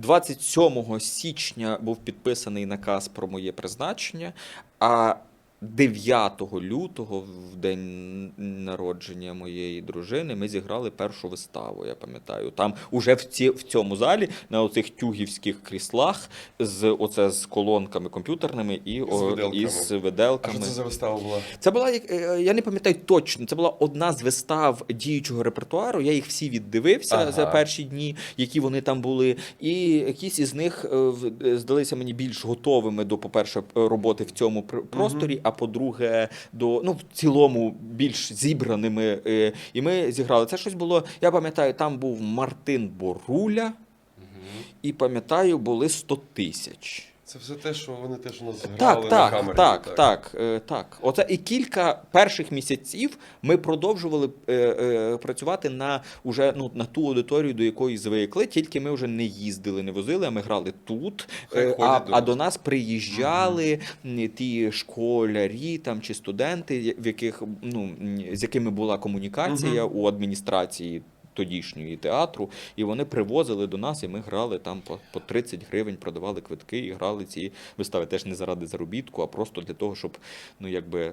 27 січня був підписаний наказ про моє призначення, а 9 лютого, в день народження моєї дружини, ми зіграли першу виставу. Я пам'ятаю. Там уже в, ці, в цьому залі на оцих тюгівських кріслах з оце з колонками комп'ютерними і, о, виделками. і з А що це за вистава була? Це була е, я не пам'ятаю точно. Це була одна з вистав діючого репертуару. Я їх всі віддивився Ага. за перші дні, які вони там були. І якісь із них е, е, здалися мені більш готовими до, по-перше, роботи в цьому пр- просторі, а по-друге, до ну в цілому більш зібраними. е, І ми зіграли. Це щось було. Я пам'ятаю, там був Мартин Боруля, і пам'ятаю, були 100 тисяч. Це все те, що вони теж у нас грали Так, на так, камері. так, так, е, так. Оце і кілька перших місяців ми продовжували е, е, працювати на уже ну на ту аудиторію, до якої звикли. Тільки ми вже не їздили, не возили, а ми грали тут. Е, а, до а до нас приїжджали м, ті школярі там чи студенти, в яких ну з якими була комунікація у адміністрації. Тодішньої театру, і вони привозили до нас, і ми грали там по, по 30 гривень, продавали квитки і грали ці вистави теж не заради заробітку, а просто для того, щоб ну якби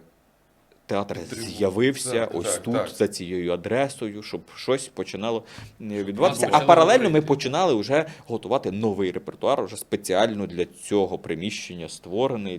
театр з'явився Так, ось так, тут так. за цією адресою, щоб щось починало е, відбуватися. А паралельно ми починали вже готувати новий репертуар, вже спеціально для цього приміщення створений.